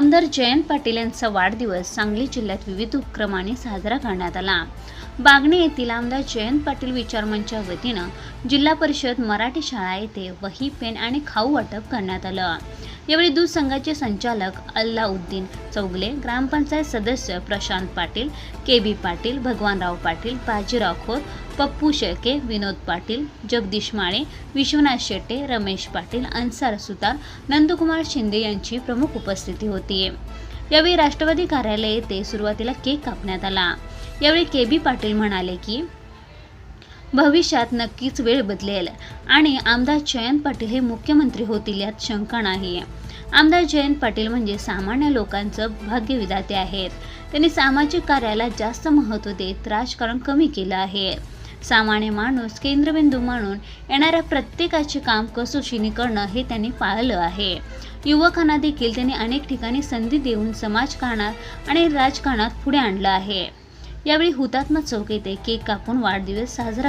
आमदार जयंत पाटील यांचा वाढदिवस सांगली जिल्ह्यात विविध उपक्रमाने साजरा करण्यात आला. बागणे येथील आमदार जयंत पाटील विचारमंचच्या वतीनं जिल्हा परिषद मराठी शाळा येथे वही पेन आणि खाऊ वाटप करण्यात आलं. यावेळी दूध संघाचे संचालक अल्लाउद्दीन चौगले ग्रामपंचायत सदस्य प्रशांत पाटील के बी पाटील भगवानराव पाटील बाजीराव खोत पप्पू शेळके विनोद पाटील जगदीश माळे विश्वनाथ शेट्टे रमेश पाटील अन्सार सुतार नंदकुमार शिंदे यांची प्रमुख उपस्थिती होती. यावेळी राष्ट्रवादी कार्यालय येथे सुरुवातीला केक कापण्यात आला. यावेळी के बी पाटील म्हणाले की भविष्यात नक्कीच वेळ बदलेल. आणि आमदार जयंत पाटील हे मुख्यमंत्री होतील यात शंका नाही आमदार जयंत पाटील म्हणजे सामान्य लोकांचं भाग्यविदाते आहेत. त्यांनी सामाजिक कार्याला जास्त महत्त्व देत राजकारण कमी केलं आहे. सामान्य माणूस केंद्रबिंदू मानून येणाऱ्या प्रत्येकाचे काम कसोशीने करणं हे त्यांनी पाळलं आहे. युवकांना देखील त्यांनी अनेक ठिकाणी संधी देऊन समाजकारणात आणि राजकारणात पुढे आणलं आहे. यावेळी हुतात्मा चौक येथे केक कापून वाढदिवस साजरा